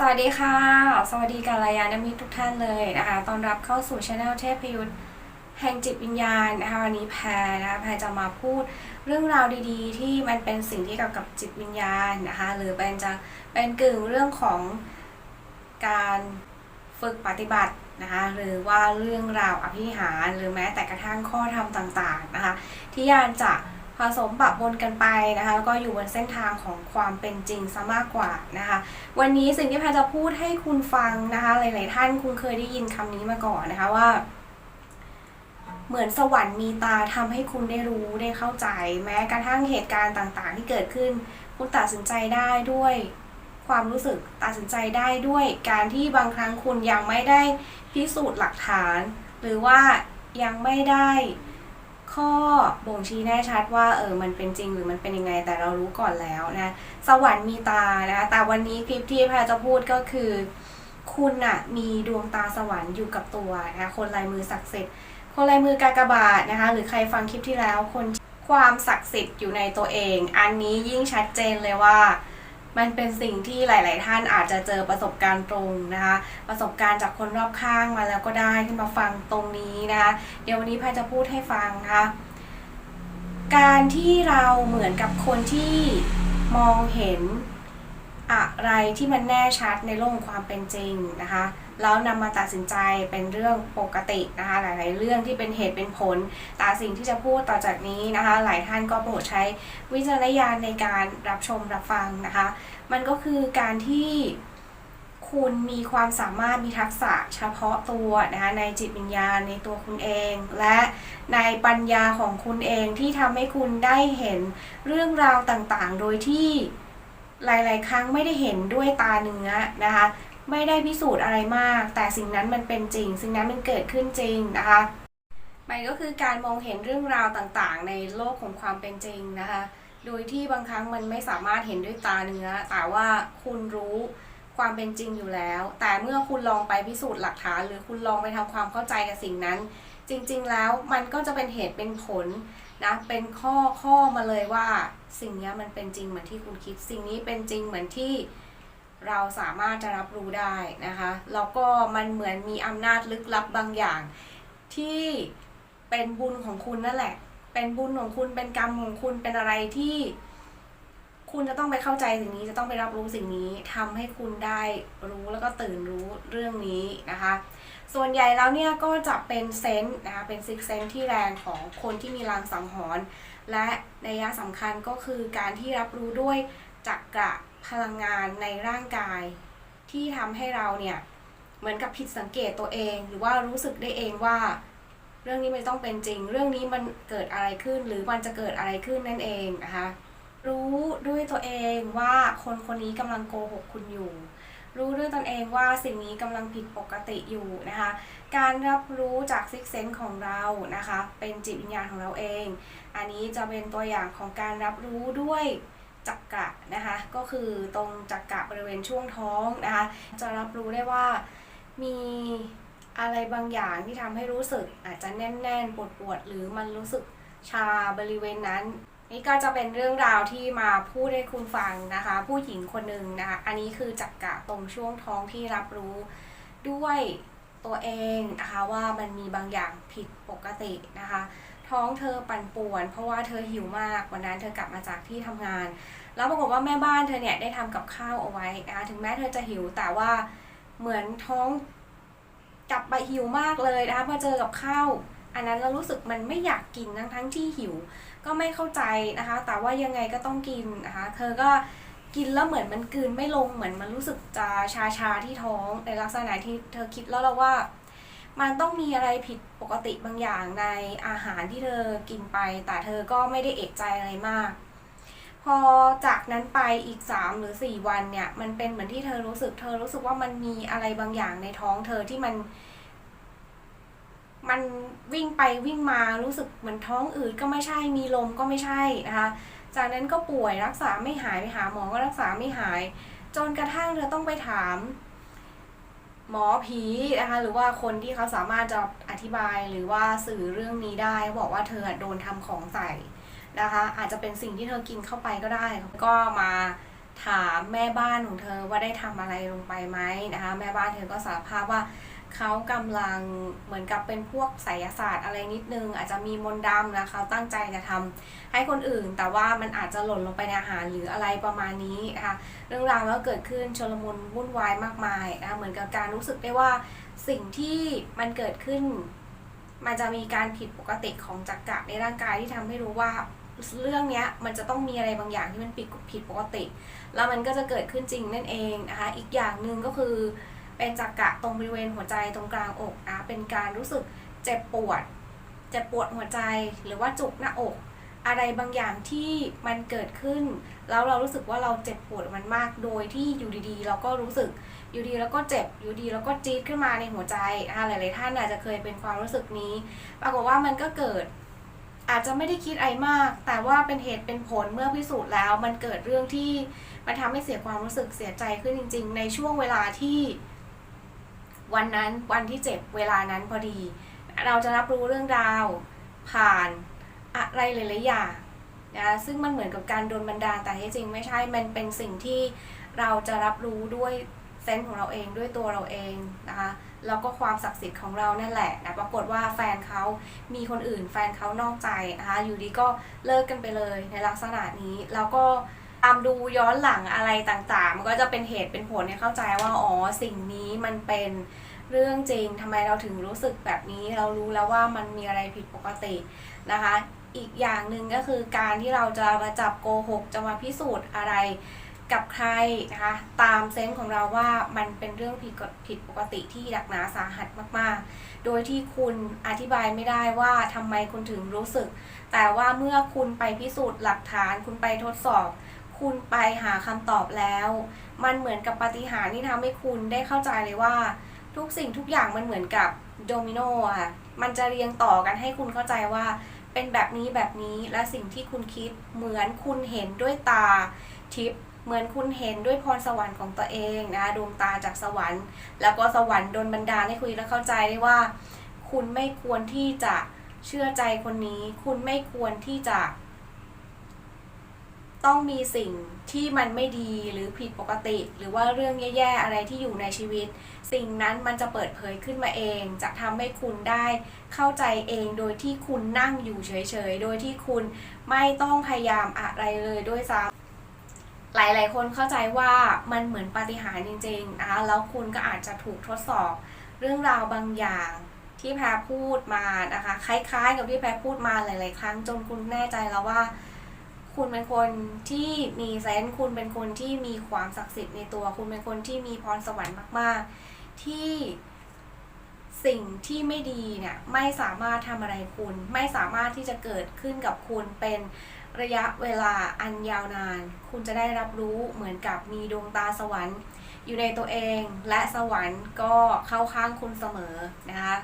สวัสดีค่ะ สวัสดีกัลยาณมิตรทุกท่านเลยนะคะตอนรับเข้าสู่ช anel เทพยุทธแห่งจิตวิญญาณนะคะวันนี้แพรนะคะแพรจะมาพูดเรื่องราวดีๆ ที่มันเป็นสิ่งที่เกี่ยวกับจิตวิญญาณนะคะหรือเป็นจะเป็นกึ่งเรื่องของการฝึกปฏิบัตินะคะหรือว่าเรื่องราวอภินิหารหรือแม้แต่กระทั่งข้อธรรมต่างๆนะคะที่ยานจะ ผสมปะปนกันไปนะคะแล้วก็อยู่บนเส้นทางของความเป็นจริงซะมากกว่านะคะ วันนี้สิ่งที่แพรจะพูดให้คุณฟังนะคะ หลาย ๆ ท่านคุณเคยได้ยินคำนี้มาก่อนนะคะว่า เหมือนสวรรค์มีตาทำให้คุณได้รู้ได้เข้าใจ แม้กระทั่งเหตุการณ์ต่าง ๆ ที่เกิดขึ้น คุณตัดสินใจได้ด้วยความรู้สึกตัดสินใจได้ด้วยการที่บางครั้งคุณยังไม่ได้พิสูจน์หลักฐาน หรือว่ายังไม่ได้ ข้อบ่งชี้แน่ชัดว่าเออมันเป็นจริงหรือมันเป็นยังไงแต่เรารู้ก่อนแล้วนะสวรรค์มีตานะคะแต่วันนี้คลิปที่พรจะพูดก็คือ คุณน่ะมีดวงตาสวรรค์อยู่กับตัวนะคะคนลายมือศักดิ์สิทธิ์คนลายมือกากบาทนะคะหรือใครฟังคลิปที่แล้วคนความศักดิ์สิทธิ์อยู่ในตัวเอง อันนี้ยิ่งชัดเจนเลยว่า มันเป็นสิ่งที่หลาย ๆ ท่านอาจจะเจอประสบการณ์ตรงนะคะ ประสบการณ์จากคนรอบข้างมาแล้วก็ได้ที่มาฟังตรงนี้นะคะเดี๋ยววันนี้พายจะพูดให้ฟังนะคะการที่เราเหมือนกับคนที่มองเห็นอะไรที่มันแน่ชัดในโลกความเป็นจริงนะคะ แล้วนำมาตัดสินใจเป็นเรื่องปกตินะคะหลาย ๆ เรื่องที่เป็นเหตุเป็นผลแต่สิ่งที่จะพูดต่อจากนี้นะคะ หลายท่านก็โปรดใช้วิจารณญาณในการรับชมรับฟังนะคะ มันก็คือการที่คุณมีความสามารถมีทักษะเฉพาะตัวนะคะในจิตวิญญาณในตัวคุณเอง และในปัญญาของคุณเองที่ทำให้คุณได้เห็นเรื่องราวต่างๆ โดยที่หลาย ๆ ครั้งไม่ได้เห็นด้วยตาเนื้อนะคะ ไม่ได้พิสูจน์อะไรมาก แต่สิ่งนั้นมันเป็นจริง สิ่งนั้นมันเกิดขึ้นจริงนะคะมันก็คือการมองเห็นเรื่องราวต่างๆ ในโลกของความเป็นจริงนะคะ โดยที่บางครั้งมันไม่สามารถเห็นด้วยตาเนื้อ แต่ว่าคุณรู้ความเป็นจริงอยู่แล้ว แต่เมื่อคุณลองไปพิสูจน์หลักฐาน หรือคุณลองไปทำความเข้าใจกับสิ่งนั้น จริงๆ แล้วมันก็จะเป็นเหตุเป็นผลนะ เป็นข้อข้อมาเลยว่า สิ่งนี้มันเป็นจริงเหมือนที่คุณคิด สิ่งนี้เป็นจริงเหมือนที่ เราสามารถจะรับรู้ได้นะคะแล้วก็มันเหมือนมีอำนาจลึกลับบางอย่าง ที่เป็นบุญของคุณนั่นแหละ เป็นบุญของคุณเป็นกรรมของคุณเป็นอะไรที่ คุณจะต้องไปเข้าใจสิ่งนี้จะต้องไปรับรู้สิ่งนี้ทำให้คุณได้รู้แล้วก็ตื่นรู้เรื่องนี้นะคะ ส่วนใหญ่แล้วเนี่ยก็จะเป็นเซนส์นะคะเป็นซิกเซนที่แรงของคนที่มีลางสังหรณ์และในยะสำคัญก็คือการที่รับรู้ด้วยจักระ พลังงานในร่างกาย ที่ทำให้เราเนี่ยเหมือนกับผิดสังเกตตัวเอง หรือว่ารู้สึกได้เองว่า เรื่องนี้ไม่ต้องเป็นจริง เรื่องนี้มันเกิดอะไรขึ้นหรือมันจะเกิดอะไรขึ้นนั่นเองนะคะรู้ด้วยตัวเองว่าคนคนนี้กำลังโกหกคุณอยู่ รู้ด้วยตนเองว่าสิ่งนี้กำลังผิดปกติอยู่นะคะ การรับรู้จากซิกเซนของเรานะคะ เป็นจิตวิญญาณของเราเอง อันนี้จะเป็นตัวอย่างของการรับรู้ด้วย จักกะนะคะ ก็คือตรงจักกะบริเวณช่วงท้องนะคะ จะรับรู้ได้ว่ามีอะไรบางอย่างที่ทำให้รู้สึกอาจจะแน่นๆ ปวดๆ หรือมันรู้สึกชาบริเวณนั้น นี่ก็จะเป็นเรื่องราวที่มาพูดให้คุณฟังนะคะ ผู้หญิงคนหนึ่งนะคะ อันนี้คือจักกะตรงช่วงท้องที่รับรู้ด้วยตัวเองนะคะว่ามันมีบางอย่างผิดปกตินะคะ ท้องเธอปั่นป่วน เพราะว่าเธอหิวมากวันนั้นเธอกลับมาจากที่ทำงาน แล้วปรากฏว่าแม่บ้านเธอเนี่ยได้ทำกับข้าวเอาไว้นะถึงแม้เธอจะหิวแต่ว่าเหมือนท้องกลับไปหิวมากเลยนะคะพอเจอกับข้าวอันนั้นเรารู้สึกมันไม่อยากกินทั้งทั้งที่หิว ก็ไม่เข้าใจนะคะ แต่ว่ายังไงก็ต้องกินนะคะเธอก็กินแล้วเหมือนมันกลืนไม่ลงเหมือนมันรู้สึกจะชาชาที่ท้องในลักษณะที่เธอคิดแล้วเราว่า มันต้องมีอะไรผิดปกติบางอย่างในอาหารที่เธอกินไป แต่เธอก็ไม่ได้เอกใจอะไรมาก พอจากนั้นไปอีก 3 หรือ 4 วันเนี่ย มันเป็นเหมือนที่เธอรู้สึก เธอรู้สึกว่ามันมีอะไรบางอย่างในท้องเธอที่มัน มันวิ่งไปวิ่งมารู้สึกเหมือนท้องอืดก็ไม่ใช่มีลมก็ไม่ใช่นะคะ จากนั้นก็ป่วยรักษาไม่หายไปหาหมอก็รักษาไม่หาย จนกระทั่งเธอต้องไปถาม หมอผีนะคะหรือว่าคนที่เขาสามารถจะอธิบายหรือว่าสื่อเรื่องนี้ได้บอกว่าเธอโดนทำของใส่นะคะ อาจจะเป็นสิ่งที่เธอกินเข้าไปก็ได้ ก็มาถามแม่บ้านของเธอว่าได้ทำอะไรลงไปไหมนะคะ แม่บ้านเธอก็สารภาพว่า เขากำลังเหมือนกับเป็นพวกไสยศาสตร์อะไรนิดนึง อาจจะมีมนต์ดำนะเขาตั้งใจจะทำให้คนอื่น แต่ว่ามันอาจจะหล่นลงไปในอาหารหรืออะไรประมาณนี้นะคะเรื่องราวก็เกิดขึ้นชลมุนวุ่นวายมากมายนะคะเหมือนกับการรู้สึกได้ว่าสิ่งที่มันเกิดขึ้น มันจะมีการผิดปกติของจักระในร่างกายที่ทำให้รู้ว่าเรื่องนี้มันจะต้องมีอะไรบางอย่างที่มันผิดผิดปกติ แล้วมันก็จะเกิดขึ้นจริงนั่นเองนะคะอีกอย่างหนึ่งก็คือ เป็นจักระตรงบริเวณหัวใจตรงกลางอกนะเป็นการรู้สึกเจ็บปวด เจ็บปวดหัวใจหรือว่าจุกหน้าอก อะไรบางอย่างที่มันเกิดขึ้น แล้วเรารู้สึกว่าเราเจ็บปวดมันมากโดยที่อยู่ดีๆ เราก็รู้สึกอยู่ดีแล้วก็เจ็บอยู่ดีแล้วก็จี๊ดขึ้นมาในหัวใจอ่าหลายๆท่านอาจจะเคยเป็นความรู้สึกนี้ ปรากฏว่ามันก็เกิดอาจจะไม่ได้คิดอะไรมาก แต่ว่าเป็นเหตุเป็นผลเมื่อพิสูจน์แล้ว มันเกิดเรื่องที่มันทำให้เสียความรู้สึกเสียใจขึ้นจริง ๆ ในช่วงเวลาที่ วันนั้นวันที่เจ็บเวลานั้นพอดี เราจะรับรู้เรื่องราว ผ่านอะไรหลายๆอย่างนะซึ่งมันเหมือนกับการโดนบันดาลแต่ที่จริงไม่ใช่มันเป็นสิ่งที่เราจะรับรู้ด้วยเซนส์ของเราเองด้วยตัวเราเองนะคะแล้วก็ความศักดิ์สิทธิ์ของเรานั่นแหละนะปรากฏว่าแฟนเขามีคนอื่นแฟนเขานอกใจนะคะอยู่ดีก็เลิกกันไปเลยในลักษณะนี้แล้วก็ ตามดูย้อนหลังอะไรต่างๆ มันก็จะเป็นเหตุเป็นผลให้เข้าใจว่าอ๋อสิ่งนี้มันเป็นเรื่องจริงทำไมเราถึงรู้สึกแบบนี้ เรารู้แล้วว่ามันมีอะไรผิดปกตินะคะ อีกอย่างหนึ่งก็คือการที่เราจะมาจับโกหกจะมาพิสูจน์อะไรกับใครนะคะตามเซนส์ของเราว่ามันเป็นเรื่องผิดผิดปกติที่หนักหนาสาหัสมากๆ โดยที่คุณอธิบายไม่ได้ว่าทำไมคุณถึงรู้สึก แต่ว่าเมื่อคุณไปพิสูจน์หลักฐานคุณไปทดสอบ คุณไปหาคำตอบแล้ว มันเหมือนกับปาฏิหาริย์ที่ทำให้คุณได้เข้าใจเลยว่า ทุกสิ่งทุกอย่างมันเหมือนกับโดมิโนอะค่ะ มันจะเรียงต่อกันให้คุณเข้าใจว่า เป็นแบบนี้แบบนี้และสิ่งที่คุณคิดเหมือนคุณเห็นด้วยตาทิพย์เหมือนคุณเห็นด้วยพรสวรรค์ของตัวเองนะคะดวงตาจากสวรรค์ แล้วก็สวรรค์โดนบันดาลให้คุยและเข้าใจได้ว่า คุณไม่ควรที่จะเชื่อใจคนนี้ คุณไม่ควรที่จะ ต้องมีสิ่งที่มันไม่ดีหรือผิดปกติ หรือว่าเรื่องแย่ๆอะไรที่อยู่ในชีวิต สิ่งนั้นมันจะเปิดเผยขึ้นมาเอง จะทำให้คุณได้เข้าใจเองโดยที่คุณนั่งอยู่เฉยๆ โดยที่คุณไม่ต้องพยายามอะไรเลยด้วยซ้ำหลายๆ คนเข้าใจว่ามันเหมือนปาฏิหาริย์จริงๆนะแล้วคุณก็อาจจะถูกทดสอบเรื่องราวบางอย่างที่แพรพูดมานะคะ คล้ายๆ กับที่แพรพูดมาหลาย ๆ ครั้งจนคุณแน่ใจแล้วว่า คุณเป็นคนที่มีเซนส์คุณเป็นคนที่มีความศักดิ์สิทธิ์ในตัว คุณเป็นคนที่มีพรสวรรค์มากๆ ที่สิ่งที่ไม่ดีเนี่ยไม่สามารถทำอะไรคุณ ไม่สามารถที่จะเกิดขึ้นกับคุณเป็นระยะเวลาอันยาวนาน คุณจะได้รับรู้เหมือนกับมีดวงตาสวรรค์ อยู่ในตัวเองและสวรรค์ก็เข้าข้างคุณเสมอนะคะ